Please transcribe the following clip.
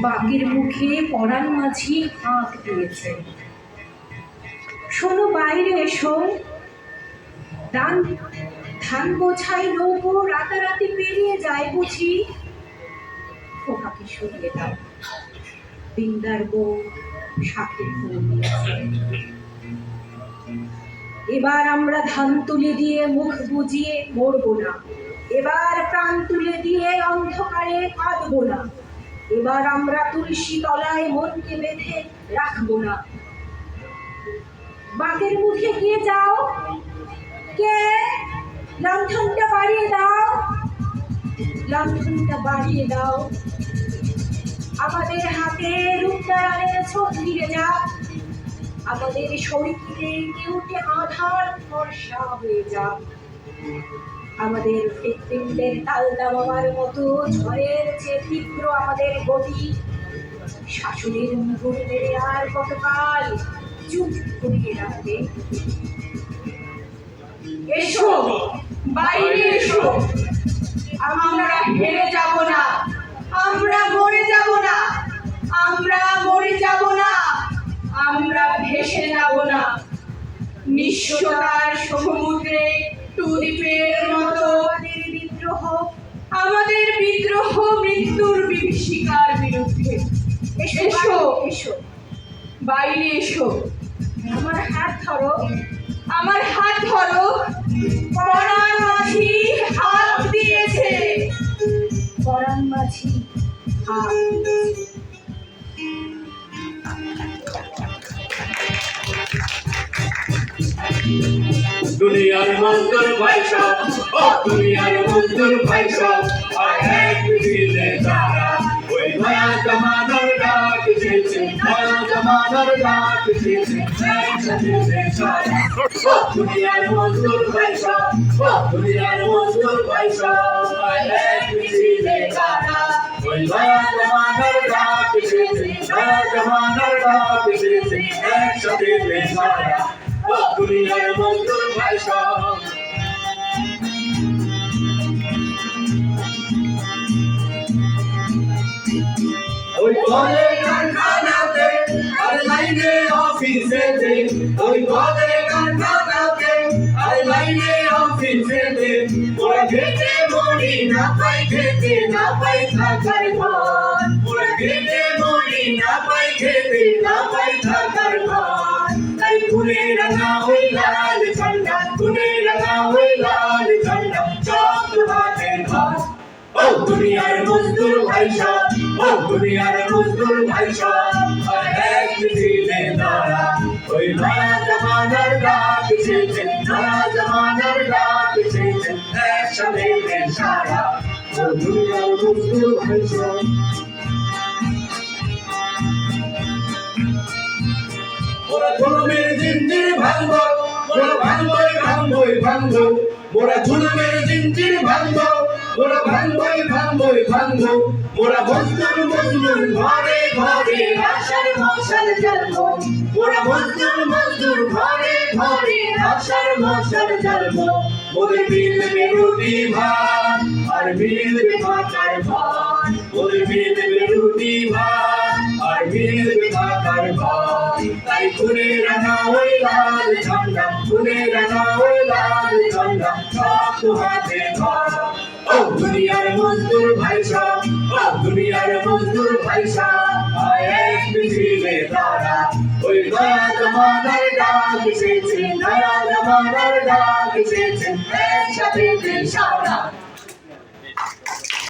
বাকের মুখে পরাণ মাঝি হাঁক দিয়েছে। শোনো বাইরে এসো। ধান ধান বোঝাই নৌকো রাতারাতি পেরিয়ে যায় বুঝি। খোকাকে সরিয়ে দাও। বিন্দার বউ সাথে ফুল এবার আমরা ধান তুলে দিয়ে মুখ বুঝিয়ে মরবো না। এবার প্রাণ তুলে দিয়ে অন্ধকারে কাঁদবো না। এবার আমরা তুলসী তলায় মনকে বেঁধে রাখব না। বাকের মুখে গিয়ে যাও। কে? লণ্ঠনটা বাড়িয়ে দাও। লণ্ঠনটা বাড়িয়ে দাও। আমাদের হাতে রূপনারায়ণের ছোট ফিরে যাক। আমাদের শরীরে কেউটে আধার ভরসা হয়ে যাক। আমাদের হৃৎপিণ্ডের তাল দামাবার মতো ঝড়ের যে তীব্র আমাদের গতি। শাশুড়ির মুগুর মেরে আর কতকাল চুপ করিয়ে রাখবে। এসো, বাইরে এসো। আমরা হেরে যাব না। আমরা মরে যাব না। আমরা মরে যাব না। আমরা ভেসে যাব না। নিঃস্বতার সমুদ্রে টুলিপের মতো আমাদের বিদ্রোহ আমাদের বিদ্রোহ মৃত্যুর বিভীষিকার বিরুদ্ধে। এসো এসো। বাইরে এসো। আমার হাত ধরো। আমার হাত ধরো। পরাণ মাঝি হাত দিয়েছে। পরাণ মাঝি হাত দিয়েছে। দুনিয়ার মজদুর ভাই সব ও দুনিয়ার মজদুর ভাই সব আর এক দিলে তারা ওই নয়া জমানার ডাক এসেছে নয়া জমানার ডাক এসেছে একসাথে সারা ও দুনিয়ার মজদুর ভাই সব ও দুনিয়ার মজদুর ভাই সব আর এক দিলে তারা ওই নয়া জমানার ডাক এসেছে নয়া জমানার ডাক এসেছে একসাথে সারা ও দুনিয়ার মজদুর ভাই সব। ওই কলে কারখানাতে আর লাইনে অফিসেতে ওই কলে কারখানাতে আর লাইনে অফিসেতে ওরা খেতে মরি না পাই খেতে না পাই থাকার ঘর ওরা খেতে মরি না পাই খেতে না পাই দুনিয়ার মজদুর ভাই সব ও দুনিয়ার মজদুর ভাই সব আর এক দিলে দাঁড়া। ওই নয়া জমানার ডাক এসেছে নয়া জমানার ডাক এসেছে একসাথে সারা। ও দুনিয়ার মজদুর ভাই সব ওরা জুলুমের জিঞ্জির ভাঙব ওরা ভাঙবই ভাঙবই ভাঙব ওরা ভাঙবই ভাঙবই ভাঙব। ওরা মজদুর মজদুর ঘরে ঘরে। আশার মশাল জ্বালব। ওরা মজদুর মজদুর ঘরে ঘরে। আশার মশাল জ্বালব। ওদের মিলবে রুটি ভাত আর মিলবে ভাতার ভাত ওদের মিলবে রুটি ভাত আর মিলবে ভাতার ভাত তাই খুলে রাখা ওই লাল ঝান্ডা খুলে রাখা ওই লাল ঝান্ডা সব হাতে ধরা ও দুনিয়ার মজদুর ভাই সব ও দুনিয়ার মজদুর ভাই সব এক মিছিলে তারা ওই নয়া জমানার ডাক এসেছে নয়া জমানার ডাক এসেছে, একসাথে সারা